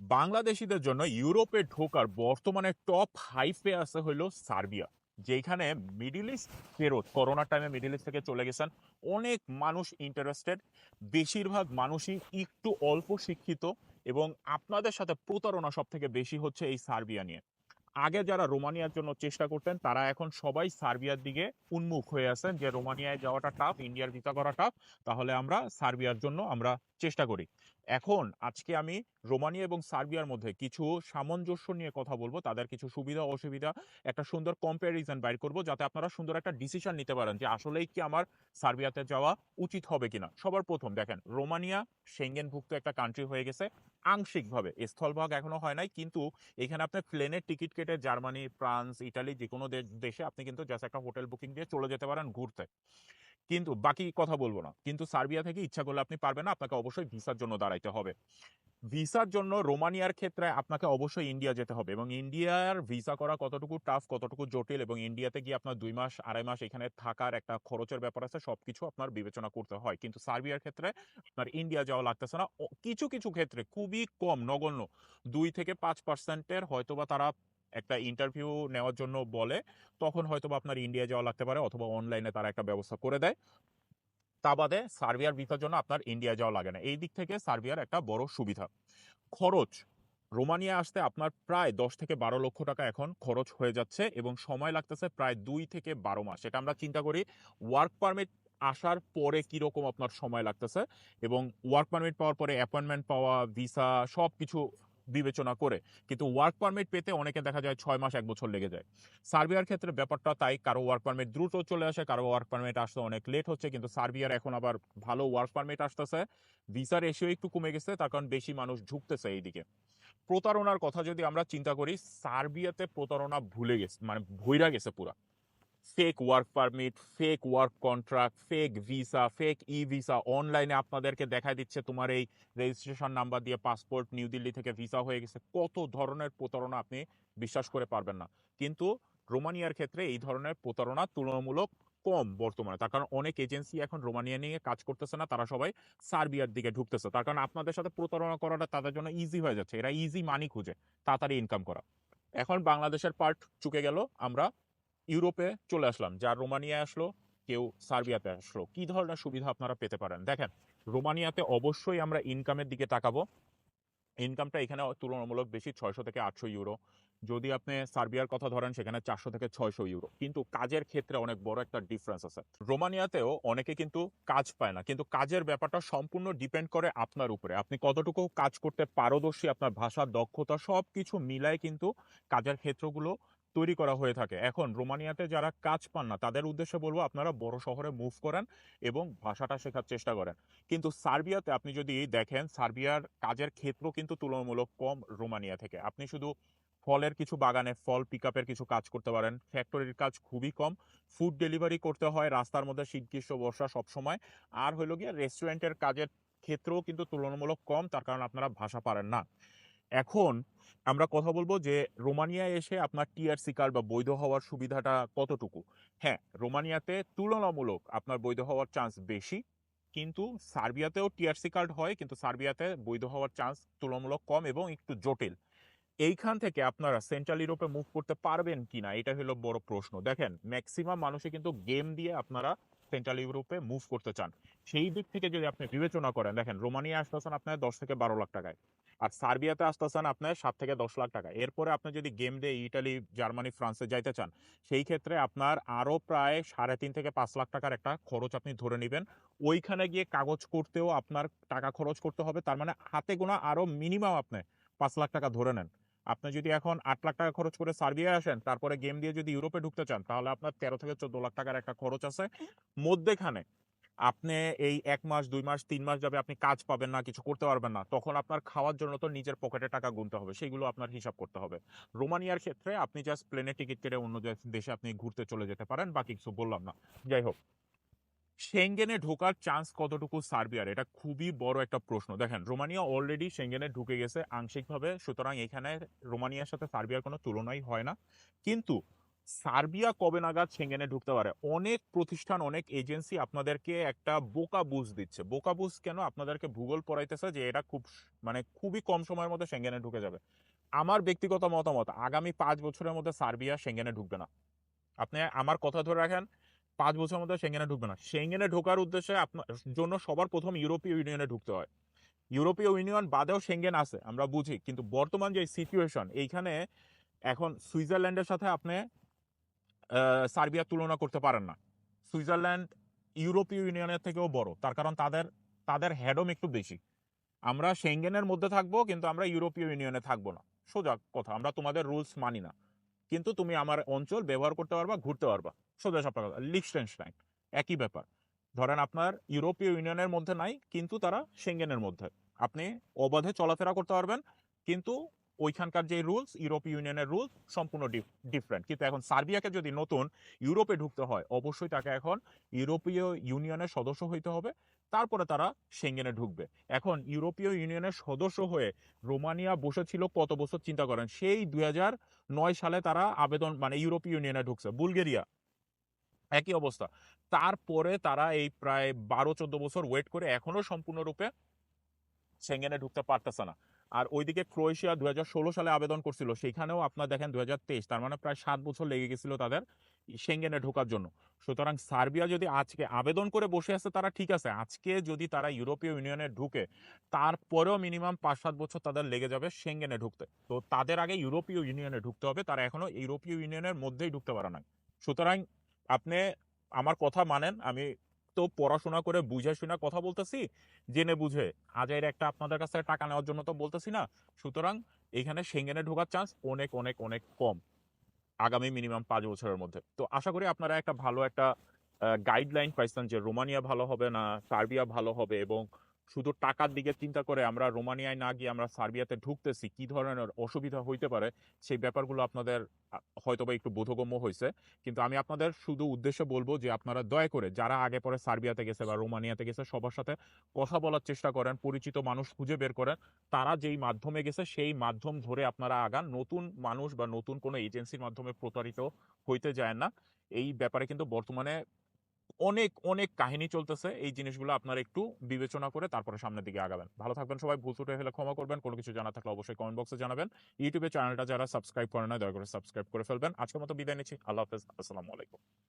বাংলাদেশিদের জন্য ইউরোপে ঢোকার বর্তমানে টপ হাইফে আছে হইল সার্বিয়া যেখানে মিডিল ইস্ট ফেরত, করোনার টাইমে মিডিল ইস্ট থেকে চলে গেছেন। অনেক মানুষ ইন্টারেস্টেড বেশিরভাগ মানুষই একটু অল্প শিক্ষিত এবং আপনাদের সাথে প্রতারণা সব থেকে বেশি হচ্ছে এই সার্বিয়া নিয়ে। আগে যারা রোমানিয়ার জন্য চেষ্টা করতেন, তারা এখন সবাই সার্বিয়ার দিকে উন্মুখ হয়ে আছেন যে রোমানিয়ায় যাওয়াটা টাফ ইন্ডিয়ার ভিসা করা টাফ তাহলে আমরা সার্বিয়ার জন্য আমরা চেষ্টা করি। এখন আজকে আমি রোমানিয়া এবং সার্বিয়ার মধ্যে কিছু সামঞ্জস্য নিয়ে কথা বলব, তাদের কিছু সুবিধা, অসুবিধা, একটা সুন্দর কম্প্যারিজন বাইর করব, যাতে আপনারা সুন্দর একটা ডিসিশন নিতে পারেন যে আসলেই কি আমার সার্বিয়াতে যাওয়া উচিত হবে কিনা। সবার প্রথম দেখেন, রোমানিয়া সেঙ্গেনভুক্ত একটা কান্ট্রি হয়ে গেছে, আংশিকভাবে। স্থলভাগ এখনও হয় নাই, কিন্তু এখানে আপনি প্লেনের টিকিট কেটে জার্মানি, ফ্রান্স, ইটালি যে কোনো দেশে আপনি কিন্তু জাস্ট একটা হোটেল বুকিং দিয়ে চলে যেতে পারেন ঘুরতে। কিন্তু বাকি কথা বলব না। কিন্তু সার্বিয়া থেকে ইচ্ছা করলে আপনি পারবেন না, আপনাকে অবশ্যই ভিসার জন্য দাঁড়াইতে হবে। ভিসার জন্য রোমানিয়ার ক্ষেত্রে আপনাকে অবশ্যই ইন্ডিয়া যেতে হবে এবং ইন্ডিয়ার ভিসা করা কতটুকু টাফ কতটুকু জটিল এবং ইন্ডিয়াতে গিয়ে আপনার দুই মাস, আড়াই মাস এখানে থাকার একটা খরচের ব্যাপার আছে, সবকিছু আপনার বিবেচনা করতে হয়। কিন্তু সার্বিয়ার ক্ষেত্রে আপনার ইন্ডিয়া যাওয়া লাগতেছে না। কিছু কিছু ক্ষেত্রে খুবই কম, নগণ্য। দুই থেকে পাঁচ পার্সেন্টের হয়তোবা তারা একটা ইন্টারভিউ নেওয়ার জন্য বলে, তখন হয়তোবা আপনার ইন্ডিয়া যাওয়া লাগতে পারে অথবা অনলাইনে তারা একটা ব্যবস্থা করে দেয়। তা বাদে সার্বিয়ার ভিসার জন্য আপনার ইন্ডিয়া যাওয়া লাগে না। এই দিক থেকে সার্বিয়ার একটা বড় সুবিধা। খরচ, রোমানিয়া আসতে আপনার প্রায় দশ থেকে বারো লক্ষ টাকা এখন খরচ হয়ে যাচ্ছে এবং সময় লাগতেছে প্রায় দুই থেকে বারো মাস। এটা আমরা চিন্তা করি ওয়ার্ক পারমিট আসার পরে কীরকম আপনার সময় লাগতেছে এবং ওয়ার্ক পারমিট পাওয়ার পরে অ্যাপয়েন্টমেন্ট পাওয়া ভিসা সব কিছু বিবেচনা করে। কিন্তু ওয়ার্ক পারমিট পেতে অনেকে দেখা যায় ছয় মাস, এক বছর লেগে যায়। সার্বিয়ার ক্ষেত্রে ব্যাপারটা তাই, কারও ওয়ার্ক পারমিট দ্রুত চলে আসে, কারও ওয়ার্ক পারমিট আসতে অনেক লেট হচ্ছে, কিন্তু সার্বিয়ার এখন আবার ভালো ওয়ার্ক পারমিট আসতেছে। ভিসার রেশিও একটু কমে গেছে, তার কারণ বেশি মানুষ ঝুঁকতেছে এইদিকে। প্রতারণার কথা যদি আমরা চিন্তা করি সার্বিয়াতে প্রতারণা ভুলে গেছে মানে ভুইরা গেছে পুরা। Fake work permit fake work contract fake visa fake e visa অনলাইনে আপনাদেরকে দেখাই দিচ্ছে তোমার এই রেজিস্ট্রেশন নাম্বার দিয়ে পাসপোর্ট নিউ দিল্লি থেকে ভিসা হয়ে গেছে। কত ধরনের প্রতারণা আপনি বিশ্বাস করে পারবেন না। কিন্তু রোমানিয়ার ক্ষেত্রে এই ধরনের প্রতারণা তুলনামূলক কম বর্তমানে। তার কারণ অনেক এজেন্সি এখন রোমানিয়া নিয়ে কাজ করতেছে না, তারা সবাই সার্বিয়ার দিকে ঢুকতেছে। তার কারণ আপনাদের সাথে প্রতারণা করাটা তাদের জন্য ইজি হয়ে যাচ্ছে। এরা ইজি মানি খুঁজে, তাড়াতাড়ি ইনকাম করা। এখন বাংলাদেশের পার্ট চুকে গেল, আমরা ইউরোপে চলে আসলাম যার রোমানিয়া আসলো, কেউ সার্বিয়াতে আসলো। কি ধরনের সুবিধা আপনারা পেতে পারেন? দেখেন, রোমানিয়াতে অবশ্যই আমরা ইনকামের দিকে তাকাবো। ইনকামটা এখানে তুলনামূলক বেশি, ছয়শো থেকে আটশো ইউরো যদি আপনি সার্বিয়ার কথা ধরেন, সেখানে চারশো থেকে ছয়শো ইউরো কিন্তু কাজের ক্ষেত্রে অনেক বড় একটা ডিফারেন্স আছে। রোমানিয়াতেও অনেকে কিন্তু কাজ পায় না। কিন্তু কাজের ব্যাপারটা সম্পূর্ণ ডিপেন্ড করে আপনার উপরে। আপনি কতটুকু কাজ করতে পারদর্শী, আপনার ভাষার দক্ষতা সব কিছু মিলায় কিন্তু কাজের ক্ষেত্রগুলো তৈরি করা হয়ে থাকে। এখন রোমানিয়াতে যারা কাজ পান না, তাদের উদ্দেশ্যে বলব আপনারা বড় শহরে মুভ করেন এবং ভাষাটা শেখার চেষ্টা করেন। কিন্তু সার্বিয়াতে আপনি যদি দেখেন, সার্বিয়ার কাজের ক্ষেত্র কিন্তু তুলনামূলক কম রোমানিয়া থেকে। আপনি শুধু ফলের কিছু বাগানে ফল পিক কিছু কাজ করতে পারেন ফ্যাক্টরির কাজ খুবই কম ফুড ডেলিভারি করতে হয়, রাস্তার মধ্যে শীত, গ্রীষ্ম, বর্ষা সবসময়। আর হইল গিয়ে রেস্টুরেন্টের কাজের ক্ষেত্রেও কিন্তু তুলনামূলক কম, তার কারণ আপনারা ভাষা পারেন না। এখন আমরা কথা বলব যে রোমানিয়ায় এসে আপনার টিআরসি কার্ড বা বৈধ হওয়ার সুবিধাটা কতটুকু? হ্যাঁ রোমানিয়াতে তুলনামূলক আপনার বৈধ হওয়ার চান্স বেশি, কিন্তু সার্বিয়াতেও টিআরসি কার্ড হয়, কিন্তু সার্বিয়াতে বৈধ হওয়ার চান্স তুলনামূলক কম এবং একটু জটিল। এইখান থেকে আপনারা সেন্ট্রাল ইউরোপে মুভ করতে পারবেন কিনা, এটা হলো বড় প্রশ্ন। দেখেন ম্যাক্সিমাম মানুষই কিন্তু গেম দিয়ে আপনারা সেন্ট্রাল ইউরোপে মুভ করতে চান। সেই দিক থেকে যদি আপনি বিবেচনা করেন, দেখেন রোমানিয়া আসতেছেন আপনার দশ থেকে বারো লাখ টাকায়, আর সার্বিয়াতে আসতেছেন আপনার সাত থেকে দশ লাখ টাকা এরপরে আপনি যদি গেম দিয়ে ইটালি, জার্মানি, ফ্রান্সে যাইতে চান, সেই ক্ষেত্রে আপনার আরও প্রায় সাড়ে তিন থেকে পাঁচ লাখ টাকার একটা খরচ আপনি ধরে নেবেন। ওইখানে গিয়ে কাগজ করতেও আপনার টাকা খরচ করতে হবে, তার মানে হাতে গোনা আরও মিনিমাম আপনি পাঁচ লাখ টাকা ধরে নেন। আপনি যদি এখন আট লাখ টাকা খরচ করে সার্বিয়া আসেন তারপরে গেম দিয়ে যদি ইউরোপে ঢুকতে চান তাহলে আপনার তেরো থেকে চোদ্দ লাখ টাকার একটা খরচ আছে। মধ্যেখানে আপনি এই এক মাস দুই মাস তিন মাস যাবে আপনি কাজ পাবেন না কিছু করতে পারবেন না তখন আপনার খাওয়ার জন্য তো নিজের পকেটে টাকা গুনতে হবে সেগুলো আপনার হিসাব করতে হবে। রোমানিয়ার ক্ষেত্রে আপনি জাস্ট প্লেনে টিকিট কেটে অন্য দেশে আপনি ঘুরতে চলে যেতে পারেন বাকি কিছু বললাম না। যাই হোক। সেঙ্গেনে ঢোকার চান্স কতটুকু সার্বিয়ার এটা খুবই বড় একটা প্রশ্ন। দেখেন, রোমানিয়া অলরেডি সেঙ্গেনে ঢুকে গেছে আংশিকভাবে, সুতরাং এখানে রোমানিয়ার সাথে সার্বিয়ার কোনো তুলনাই হয় না। কিন্তু সার্বিয়া কবে নাগাদ সেঙ্গেনে ঢুকতে পারে? অনেক প্রতিষ্ঠান, অনেক এজেন্সি আপনাদেরকে একটা বোকা বুঝ দিচ্ছে। বোকা বুঝ কেন? আপনাদেরকে ভূগোল পড়াইতেছে যে এটা খুব মানে খুবই কম সময়ের মধ্যে সেঙ্গেনে ঢুকে যাবে। আমার ব্যক্তিগত মতামত, আগামী পাঁচ বছরের মধ্যে সার্বিয়া সেঙ্গেনে ঢুকবে না। আপনি আমার কথা ধরে রাখেন পাঁচ বছরের মধ্যে সেঙ্গেনে ঢুকবে না। সেঙ্গেনে ঢোকার উদ্দেশ্যে আপনার জন্য সবার প্রথম ইউরোপীয় ইউনিয়নে ঢুকতে হয়। ইউরোপীয় ইউনিয়ন বাদেও সেঙ্গেন আছে আমরা বুঝি কিন্তু বর্তমান যে সিচুয়েশন এইখানে এখন সুইজারল্যান্ডের সাথে আপনি আহ, সার্বিয়ার তুলনা করতে পারেন না। সুইজারল্যান্ড ইউরোপীয় ইউনিয়নের থেকেও বড় তার কারণ তাদের তাদের হেডম একটু বেশি। আমরা সেঙ্গেনের মধ্যে থাকব কিন্তু আমরা ইউরোপীয় ইউনিয়নে থাকব না। সোজা কথা আমরা তোমাদের রুলস মানি না। কিন্তু তুমি আমার অঞ্চল ব্যবহার করতে পারবা, ঘুরতে পারবা। সোজা সব কথা লিখস্টেনস্টাইন একই ব্যাপার। ধরেন আপনার ইউরোপীয় ইউনিয়নের মধ্যে নাই, কিন্তু তারা সেঙ্গেনের মধ্যে। আপনি অবাধে চলাফেরা করতে পারবেন, কিন্তু ওইখানকার যে রুলস ইউরোপীয় ইউনিয়নের রুলস সম্পূর্ণ ডিফারেন্ট কিন্তু এখন সার্বিয়াকে যদি নতুন ইউরোপে ঢুকতে হয়, অবশ্যই তাকে এখন ইউরোপীয় ইউনিয়নের সদস্য হইতে হবে। তারপরে তারা সেঙ্গেনে ঢুকবে। এখন ইউরোপীয় ইউনিয়নের সদস্য হয়ে রোমানিয়া বসেছিল কত বছর চিন্তা করেন? সেই দুই নয় সালে তারা আবেদন মানে ইউরোপীয় ইউনিয়নে ঢুকছে। বুলগেরিয়া, একই অবস্থা। তারপরে তারা এই প্রায় বারো চোদ্দ বছর ওয়েট করে এখনও সম্পূর্ণরূপে সেঙ্গেনে ঢুকতে পারতেছে না। আর ওইদিকে ক্রোয়েশিয়া দুই হাজার ষোলো সালে আবেদন করছিল। সেখানেও আপনার দেখেন দুই হাজার তেইশ, তার মানে প্রায় সাত বছর লেগে গেছিল তাদের সেঙ্গেনে ঢোকার জন্য। সুতরাং সার্বিয়া যদি আজকে আবেদন করে বসে আছে, তারা ঠিক আছে। আজকে যদি তারা ইউরোপীয় ইউনিয়নে ঢুকে, তারপরেও মিনিমাম পাঁচ সাত বছর তাদের লেগে যাবে সেঙ্গেনে ঢুকতে। তো তাদের আগে ইউরোপীয় ইউনিয়নে ঢুকতে হবে। তারা এখনও ইউরোপীয় ইউনিয়নের মধ্যেই ঢুকতে পারে না সুতরাং আপনি আমার কথা মানেন, আমি তো পড়াশোনা করে বুঝে শুনে কথা বলতেছি। জেনে বুঝে আজের একটা আপনাদের কাছ টাকা নেওয়ার জন্য তো বলতেছি না। সুতরাং এখানে সেঙ্গেনে ঢোকার চান্স অনেক অনেক অনেক কম। আগামী মিনিমাম পাঁচ বছরের মধ্যে। তো আশা করি আপনারা একটা ভালো একটা গাইডলাইন পাইছেন যে রোমানিয়া ভালো হবে না, সার্বিয়া ভালো হবে এবং শুধু টাকার দিকে চিন্তা করে আমরা রোমানিয়ায় না গিয়ে আমরা সার্বিয়াতে ঢুকতেছি, কি ধরনের অসুবিধা হইতে পারে সেই ব্যাপারগুলো আপনাদের, হয়তোবা একটু বোধগম্য হয়েছে কিন্তু আমি আপনাদের শুধু উদ্দেশ্যে বলব যে আপনারা দয়া করে যারা আগে পরে সার্বিয়াতে গেছে বা রোমানিয়াতে গেছে, সবার সাথে কথা বলার চেষ্টা করেন, পরিচিত মানুষ খুঁজে বের করেন। তারা যেই মাধ্যমে গেছে সেই মাধ্যম ধরে আপনারা আগান, নতুন মানুষ বা নতুন কোনো এজেন্সির মাধ্যমে প্রতারিত হইতে যায় না। এই ব্যাপারে কিন্তু বর্তমানে অনেক অনেক কাহিনী চলতেছে। এই জিনিসগুলো আপনারা একটু বিবেচনা করে তারপরে সামনের দিকে আগাবেন। ভালো থাকবেন সবাই। ভুল ছুটে হলে ক্ষমা করবেন। কোনো কিছু জানা থাকলে অবশ্যই কমেন্ট বক্সে জানাবেন। ইউটিউবে চ্যানেলটা যারা সাবস্ক্রাইব করে না, দয়া করে সাবস্ক্রাইব করে ফেলবেন। আজকের মতো বিদায় নিচ্ছি। আল্লাহ হাফেজ। আসসালামু আলাইকুম।